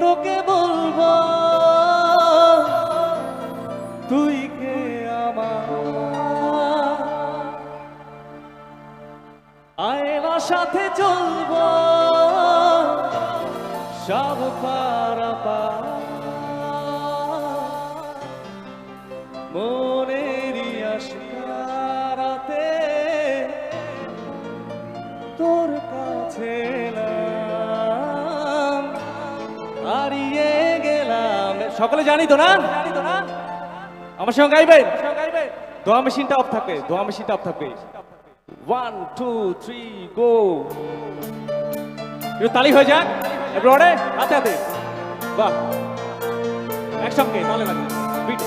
তোকে বলব তুই কে আমার? সাথে চলবো সব পারাপা মনেরই আশকারাতে সকলে জানি তো না? আমার সঙ্গে গাইবেন দোয়া মেশিনটা অফ থাকবে দোয়া মেশিনটা অফ থাকবে ওয়ান টু থ্রি গো একটু তালি হয়ে যাক, এবারে হাতে হাতে। বাহ। একসঙ্গে তাহলে লাগে বিটে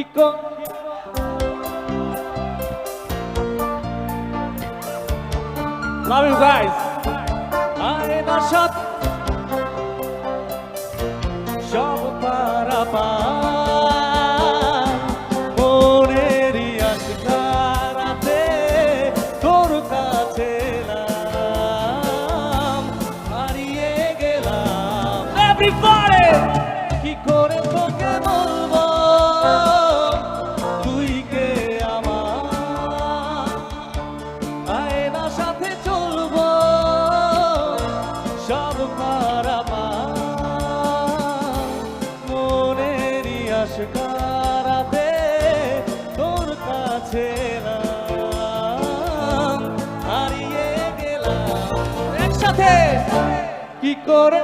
কি কর Love you guys. আয়না সাথ সব পারা মনেরই আশকারাতে তোর কাছে কি করে?